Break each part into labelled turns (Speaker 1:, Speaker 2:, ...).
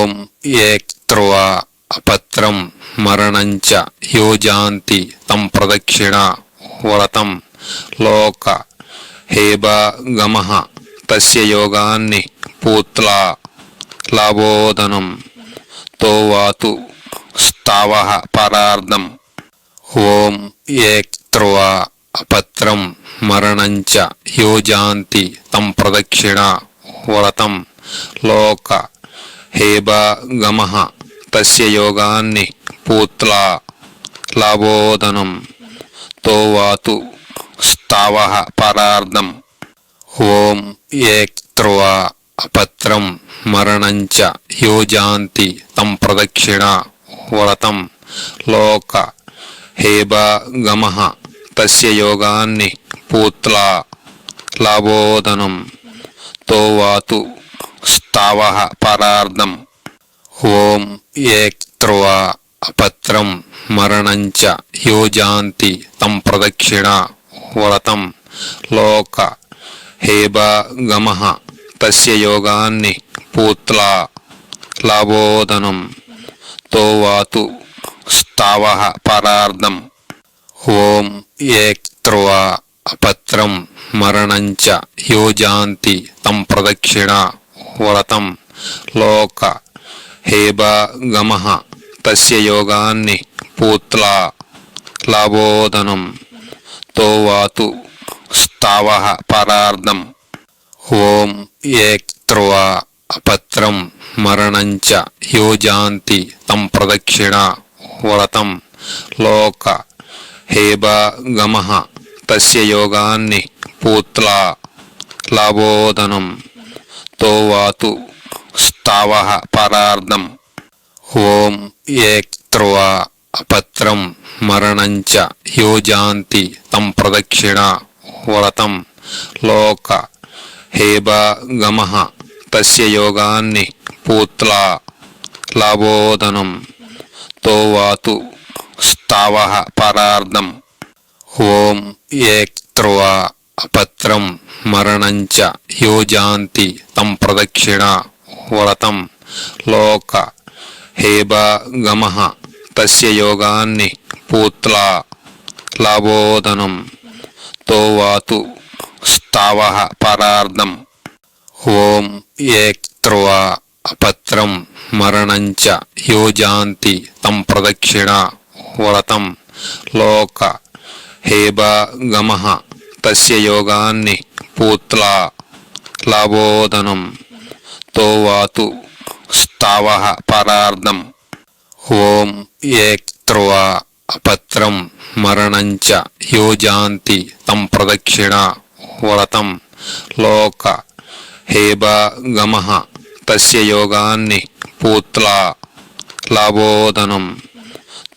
Speaker 1: ఓం ఏక్త్రువా అపత్రం మరణంచ యోజాంతి తం ప్రదక్షిణ వ్రతం లోక హేబాగమ తస్య యోగాన్ని పూత్లా లాభోదనం తోవాతు స్థావ పరార్థం ఓం ఏక్త్రువా అపత్రం మరణంచ యోజాంతి తం ప్రదక్షిణ వ్రతం లోక హేబాగమ తస్య యోగాన్ని పూత్లా లాభోదనం తోవాతు స్తావ పరార్థం. ఓం ఏక్త్రువా అపత్రం మరణంచ యోజాంతి తం ప్రదక్షిణ వ్రతం. లోక హేబాగమ తస్య యోగాన్ని పూత్లా లాభోదనం తోవాతు స్తావ పరార్థం ఓం ఏక్త్రువా అపత్రం మరణంచ యోజాంతి తం ప్రదక్షిణ వ్రతం. లోక హేబాగమ తస్య యోగాన్ని పూత్లా లాభోదనం. తోవాతు స్తావ పరార్థం ఓం ఏక్త్రువా అపత్రం మరణంచ యోజాంతి తం ప్రదక్షిణ వ్రతం. లోక హేబాగమ తస్య యోగాన్ని పూత్లా లాభోదనం తోవాతు స్తావ పరార్థం ఓం ఏక్త్రువా అపత్రం మరణంచ యోజాంతి తం ప్రదక్షిణ వ్రతం. లోక హేబాగమ తస్య యోగాన్ని పూత్లా లాభోదనం తోవాతు స్థావ పరార్థం ఓం ఏక్త్రువా అపత్రం మరణంచ యోజాంతి తం ప్రదక్షిణ వ్రతం. లోక హేబాగమ తస్య యోగాన్ని పూత్లా లాభోదనం. తోవాతు స్థావ పరార్థం ఓం ఏక్త్రువా అపత్రం మరణంచ యోజాంతి తం ప్రదక్షిణ వ్రతం లోక హేబాగమ తస్య యోగాన్ని పూత్లా లాభోదనం తోవాతు స్థావ పరార్థం. ఓం ఏక్త్రువా అపత్రం మరణంచ యోజాంతి తం ప్రదక్షిణ వ్రతం లోక హేబాగమ తస్య యోగాన్ని పూత్లా లాభోదనం తోవాతు స్తావ పరార్థం ఓం ఏక్త్రువా అపత్రం మరణంచ యోజాంతి తం ప్రదక్షిణ వ్రతం లోక హేబాగమ తస్య యోగాన్ని పూత్లా లాభోదనం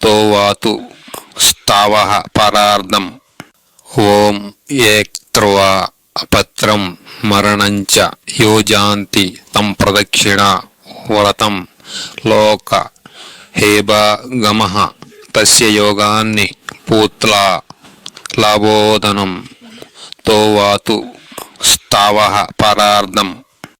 Speaker 1: తోవాతు స్తావ పరార్థం ఓం ఏక్త్రువా అపత్రం మరణంచ యోజాంతి తం ప్రదక్షిణ వ్రతం లోక హేబాగమ తస్య యోగాన్ని పూత్లా లాభోదనం తోవాతు స్తావ పరార్థం